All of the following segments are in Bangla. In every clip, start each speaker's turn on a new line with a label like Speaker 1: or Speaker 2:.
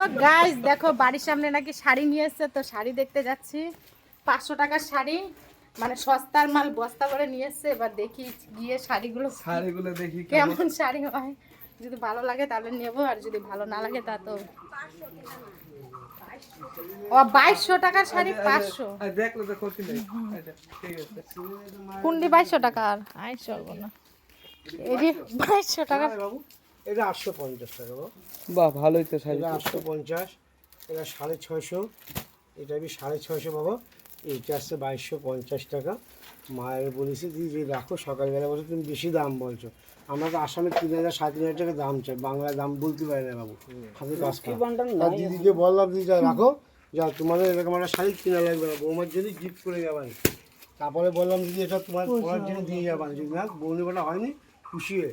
Speaker 1: গাইস দেখো বাড়ির সামনে নাকি শাড়ি নিয়ে এসছে তো শাড়ি দেখতে যাচ্ছি। পাঁচশো টাকার শাড়ি মানে সস্তার মাল বস্তা করে নিয়ে এসছে। এবার দেখি গিয়ে শাড়িগুলো
Speaker 2: শাড়িগুলো দেখি
Speaker 1: কেমন। শাড়ি হয়। যদি ভালো লাগে তাহলে নেব আর যদি ভালো না লাগে তা তো ও বাইশশো টাকার শাড়ি পাঁচশো।
Speaker 2: আচ্ছা,
Speaker 1: কুন্ডি বাইশশো টাকার। আই না। এই যে বাইশশো টাকা।
Speaker 3: এটা আটশো পঞ্চাশ টাকা বাবু
Speaker 2: বাহ ভালোই তো
Speaker 3: এটা আটশো পঞ্চাশ এটা সাড়ে ছয়শো এটা বি সাড়ে ছয়শো বাবা এইটা আসছে বাইশশো পঞ্চাশ টাকা। মায়ের বলেছি যে রাখো সকালবেলা বলে তুমি বেশি দাম বলছো। আমরা তো আসামে তিন হাজার সাড়ে তিন হাজার টাকা দাম চাই। বাংলায় দাম বলতে পারি না বাবু। হাতে কাজ আর দিদিকে বললাম দিদি যা রাখো। যা তোমাদের এরকম একটা শাড়ি কিনা লাগবে না। বৌমার জন্য গিফট করে যাবেন। তারপরে বললাম দিদি এটা তোমার পড়ার জন্য দিয়ে যাবেন। যদি না বৌনি বেটা হয়নি খুশি হয়ে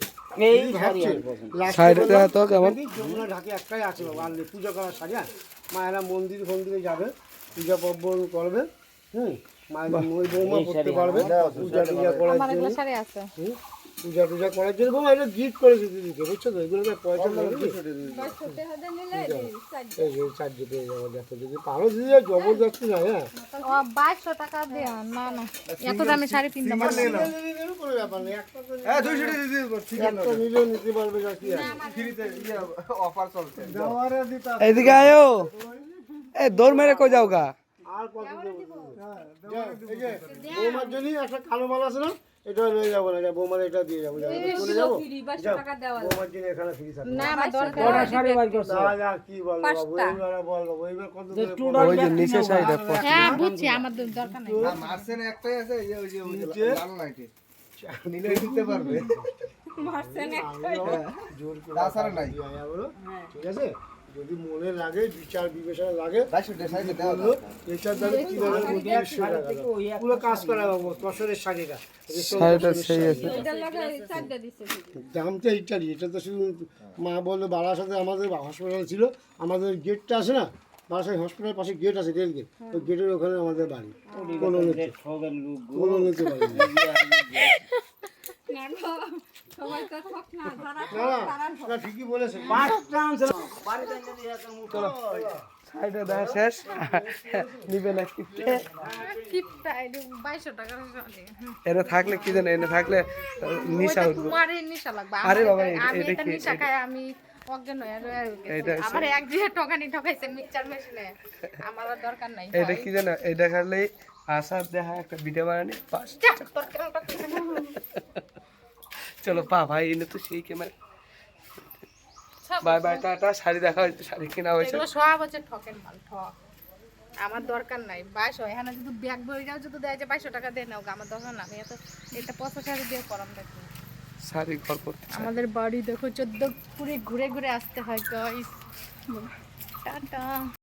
Speaker 2: কেমন?
Speaker 3: যমুনা ঢাকে একটাই আছে বাবা আর নেই, পূজা করার শাড়ি হ্যাঁ মায়েরা মন্দির ফন্দিরে যাবে পূজা পর্বণ করবে হুম? মায়ের বৌমা করতে পারবে পূজা টুজা করার জন্য। পূজা টুজা করার জন্য। বৌমা এটা গিফট করেছে দিদিকে বুঝছ তো? এগুলো পয়সা কি? এই যে চার্জে পেয়ে যাব দেখো যদি পারো দিদি জবরদস্তি না হ্যাঁ।
Speaker 1: ও বাইশশো টাকা দেয়া না না। এত দামে শাড়ি কিনতে পারব
Speaker 2: হ্যাঁ
Speaker 3: কি আছে।
Speaker 2: ফ্রিতে ইয়ে অফার চলছে।
Speaker 3: দেওয়ারে দিতে
Speaker 2: এদিকে আয়ো। এ দৌড় মেরে কই যাও গা
Speaker 3: আর কত দেবো? যাও, এই যে, বৌমার জন্য একটা কালো মাল আছে না? এটা নিয়ে যাব না বৌমার এটা দিয়ে যাব চলে যাব? বৌমার জন্য এখানে ফ্রি থাকবে।
Speaker 1: না আমার দরকার
Speaker 3: না, না, কি বল বাবু, এইবার আর এইবার কত
Speaker 2: ওই যে নিচে শাড়িটা
Speaker 1: হ্যাঁ বুঝছি আমার দ- দরকার নেই।
Speaker 2: মার্সেন একটাই আছে এই যে ওই যে লাল লাইটে। নিলে দিতে পারবে।
Speaker 3: জোর করে
Speaker 2: নাই।
Speaker 3: ঠিক আছে? যদি মনে লাগে বিচার বিবেচনা লাগে এটার দামে কি বলে। পুরো কাজ করা বাবু তসরের শাড়িটা দামটা এইটারই এটা তো শুধু মা বলল বারাসাতে আমাদের হসপিটাল ছিল আমাদের গেটটা আছে না বারাসাত হসপিটাল পাশে গেট আছে রেল গেট ওই গেটের ওখানে আমাদের বাড়ি। কোনো নিতে কোনো নিতে পারি
Speaker 2: দেওয়া শেষ নিবে না কিপটে
Speaker 1: এটা।
Speaker 2: এনে থাকলে কি জানো থাকলে নিশা উঠবো আরে বাবা,
Speaker 1: এটা- আমি
Speaker 2: এটা
Speaker 1: এটা
Speaker 2: কি-
Speaker 1: নেশা খাই আমি অজ্ঞান হয়ে রয়ে গেছি।
Speaker 2: এটা হচ্ছে-
Speaker 1: আমার এক দিয়ে ঠকানি ঠকাইছে মিক্সচার মেশিনে আমার দরকার নাই
Speaker 2: এটা কি জানো এটা খালি আসার দেখা একটা ভিডিও বানানি পাস
Speaker 1: চাপ, তোর কেমন ঠকাইছে?
Speaker 2: চলো পা ভাই এনে তো সেই camera bye bye tata sari দেখা হয়েছে শাড়ি কেনা হয়েছে।
Speaker 1: সব হচ্ছে ঠকের মাল ঠক। আমার দরকার নাই। বাইশো এখানে যদি ব্যাগ বই যাও যদি দেয় যে বাইশো টাকা দিয়ে নাও আমার দরকার না আমি এত এটা পঁচাশ হাজার দিয়ে করাম দেখো।
Speaker 2: শাড়ি ঘর করতে
Speaker 1: আমাদের বাড়ি দেখো চোদ্দ পুরে ঘুরে ঘুরে আসতে হয় গাইস টাটা।